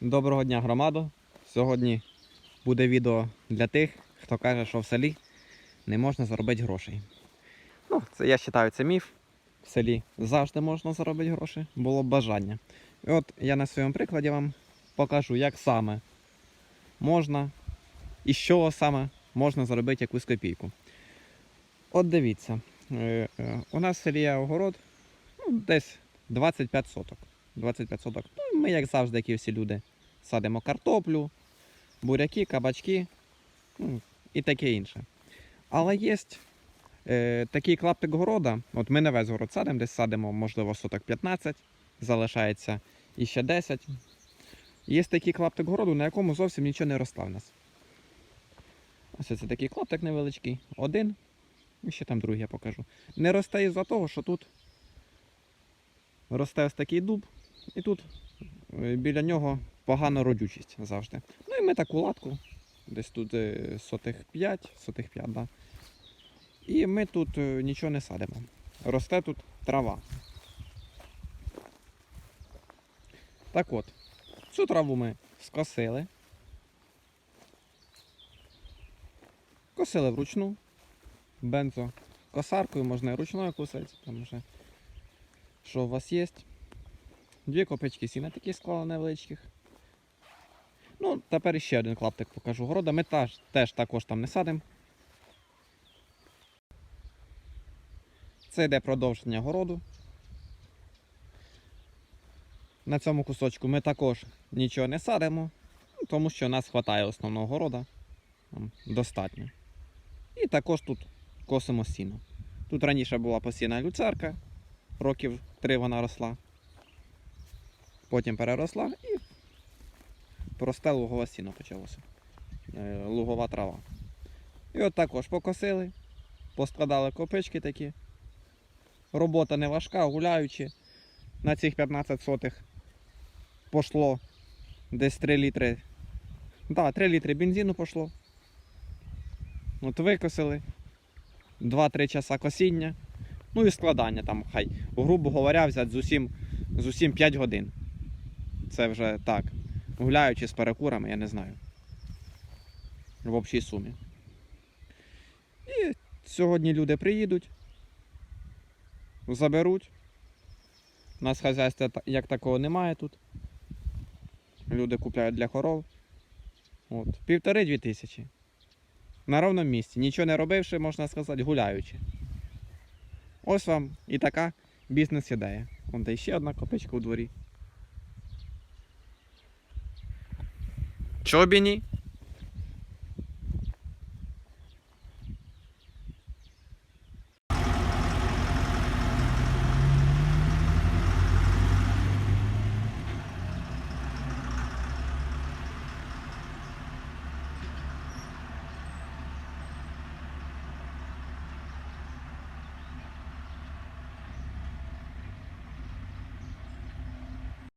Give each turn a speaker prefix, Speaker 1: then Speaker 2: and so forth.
Speaker 1: Доброго дня, громадо. Сьогодні буде відео для тих, хто каже, що в селі не можна заробити грошей. Ну, це я вважаю, це міф. В селі завжди можна заробити гроші, було б бажання. І от я на своєму прикладі вам покажу, як саме можна і з чого саме можна заробити якусь копійку. От дивіться, е, е, у нас в селі є огород ну, десь 25 соток. 25 соток. Ну, ми, як завжди, як і всі люди, садимо картоплю, буряки, кабачки ну, і таке інше. Але є е, такий клаптик города. От ми не весь город садимо, десь садимо, можливо, соток 15, залишається іще 10. Є такий клаптик городу, на якому зовсім нічого не росла в нас. Ось це такий клаптик невеличкий. Один. І ще там другий я покажу. Не росте із-за того, що тут росте ось такий дуб, і тут е, біля нього погана родючість завжди. Ну і ми таку латку, десь тут е, сотих 5, сотих 5, да. І ми тут е, нічого не садимо. Росте тут трава. Так от, цю траву ми скосили. Косили вручну. Бензо косаркою, можна і ручною косити, там вже що у вас є. Дві копички сіна такі склали невеличких. Ну, тепер ще один клаптик покажу города. Ми теж, теж також там не садимо. Це йде продовження городу. На цьому кусочку ми також нічого не садимо, ну, тому що нас вистачає основного города. Нам достатньо. І також тут косимо сіно. Тут раніше була посіяна люцерка, років три вона росла. Потім переросла і просте лугове сіно почалося. Е, Лугова трава. І от також покосили, поскладали копички такі. Робота не важка, гуляючи. На цих 15 сотих пошло десь 3 літри. Да, 3 літри бензину пошло. От викосили. 2-3 часа косіння. Ну і складання там, хай, грубо говоря, взяти з усім, з усім 5 годин. Це вже так. Гуляючи з перекурами, я не знаю. В общій сумі. І сьогодні люди приїдуть, заберуть. У нас хазяйства як такого немає тут. Люди купляють для коров. От. Півтори-дві тисячі. На ровному місці. Нічого не робивши, можна сказати, гуляючи. Ось вам і така бізнес-ідея. Вон де ще одна копичка у дворі. Чого б і ні?